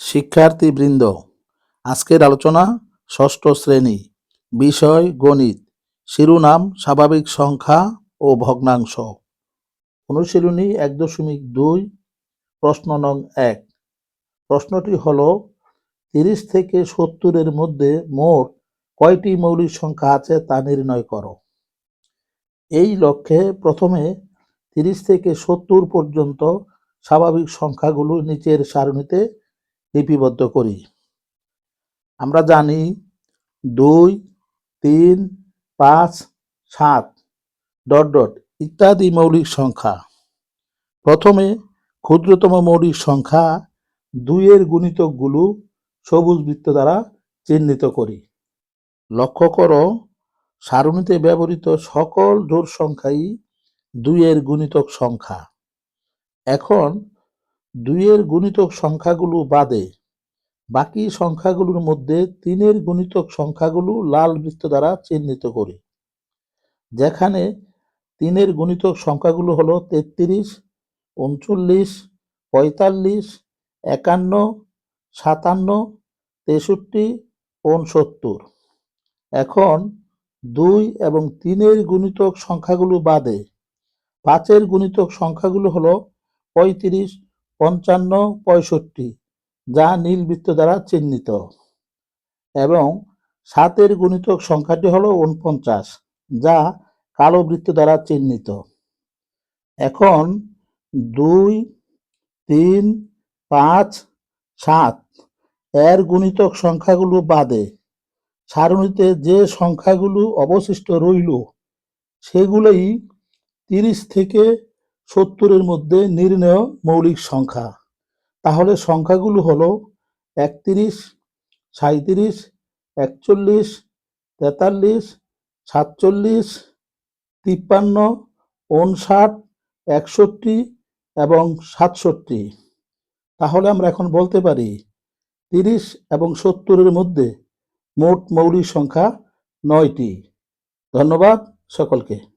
শিক্ষার্থীবৃন্দ, আজকের আলোচনা ষষ্ঠ শ্রেণি, বিষয় গণিত, শিরোনাম, স্বাভাবিক সংখ্যা ও ভগ্নাংশ। অনুশীলনী এক দশমিক দুই, প্রশ্ন নং এক। প্রশ্নটি হল, তিরিশ থেকে সত্তরের মধ্যে মোট কয়টি মৌলিক সংখ্যা আছে তা নির্ণয় করো। এই লক্ষ্যে প্রথমে তিরিশ থেকে সত্তর পর্যন্ত স্বাভাবিক সংখ্যাগুলো নিচের সারণীতে লিপিবদ্ধ করি। আমরা জানি দুই, তিন, পাঁচ, সাত, ডট ডট ইত্যাদি মৌলিক সংখ্যা। প্রথমে ক্ষুদ্রতম মৌলিক সংখ্যা দুইয়ের গুণিতকগুলো সবুজ বৃত্ত দ্বারা চিহ্নিত করি। লক্ষ্য করো, সারণীতে ব্যবহৃত সকল জোড় সংখ্যাই দুইয়ের গুণিতক সংখ্যা। এখন দুইয়ের গুণিতক সংখ্যাগুলো বাদে, বাকি সংখ্যাগুলোর মধ্যে তিনের গুণিতক সংখ্যাগুলো লাল বৃত্ত দ্বারা চিহ্নিত করি। যেখানে তিনের গুণিতক সংখ্যাগুলো হলো তেত্রিশ, উনচল্লিশ, পঁয়তাল্লিশ, একান্ন, সাতান্ন, তেষট্টি, উনসত্তর। এখন দুই এবং তিনের গুণিতক সংখ্যাগুলো বাদে, পাঁচের গুণিতক সংখ্যাগুলো হলো পঁয়ত্রিশ পঞ্চান্ন পঁয়ষট্টি, যা নীল বৃত্ত দ্বারা চিহ্নিত। এবং সাতের গুণিতক সংখ্যাটি হলো উনপঞ্চাশ যা কালো বৃত্ত দ্বারা চিহ্নিত। এখন দুই, তিন, পাঁচ, সাত এর গুণিতক সংখ্যাগুলো বাদে, সারণীতে যে সংখ্যাগুলো অবশিষ্ট রইল, সেগুলোই তিরিশ থেকে সত্তরের মধ্যে নির্ণেয় মৌলিক সংখ্যা। তাহলে সংখ্যাগুলো হলো একত্রিশ, সাঁইত্রিশ, একচল্লিশ, তেতাল্লিশ, সাতচল্লিশ, তিপ্পান্ন উনষাট একষট্টি এবং সাতষট্টি। তাহলে আমরা এখন বলতে পারি তিরিশ এবং সত্তরের মধ্যে মোট মৌলিক সংখ্যা নয়টি। ধন্যবাদ সকলকে।